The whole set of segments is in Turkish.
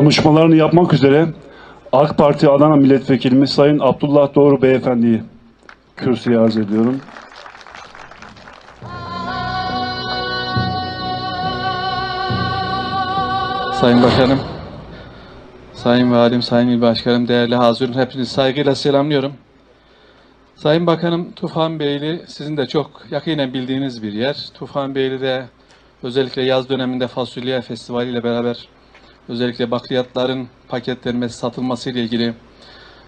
konuşmalarını yapmak üzere AK Parti Adana Milletvekilimiz Sayın Abdullah Doğru Beyefendi'yi kürsüye arz ediyorum. Sayın Bakanım, Sayın Valim, Sayın İl Başkanım, değerli hazırın hepinizi saygıyla selamlıyorum. Sayın Bakanım, Tufanbeyli sizin de çok yakinen bildiğiniz bir yer. Tufanbeyli'de özellikle yaz döneminde fasulye festivali ile beraber özellikle bakliyatların paketlenmesi, satılması ile ilgili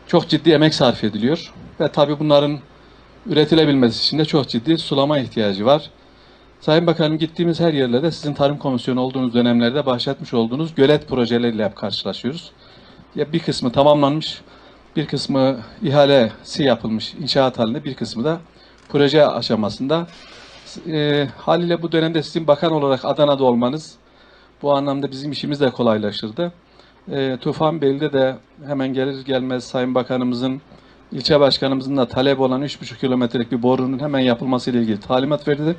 çok ciddi emek sarf ediliyor. Ve tabii bunların üretilebilmesi için de çok ciddi sulama ihtiyacı var. Sayın Bakanım gittiğimiz her yerlerde sizin tarım komisyonu olduğunuz dönemlerde başlatmış olduğunuz gölet projeleriyle hep karşılaşıyoruz. Ya bir kısmı tamamlanmış, bir kısmı ihalesi yapılmış inşaat halinde, bir kısmı da proje aşamasında. E, haliyle bu dönemde sizin bakan olarak Adana'da olmanız bu anlamda bizim işimiz de kolaylaştırdı. E, Tufanbeyli'de de hemen gelir gelmez Sayın Bakanımızın ilçe başkanımızın da talep olan 3,5 kilometrelik bir borunun hemen yapılması ile ilgili talimat verdi.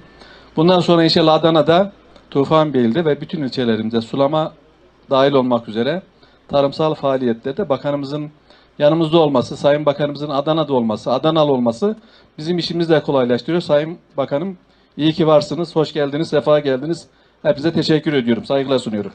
Bundan sonra inşallah Adana'da, Tufanbeyli'de ve bütün ilçelerimizde sulama dahil olmak üzere tarımsal faaliyetlerde bakanımızın yanımızda olması, Sayın Bakanımızın Adana'da olması, Adanalı olması bizim işimizi de kolaylaştırıyor. Sayın Bakanım iyi ki varsınız, hoş geldiniz, sefa geldiniz. Hepinize teşekkür ediyorum, saygılar sunuyorum.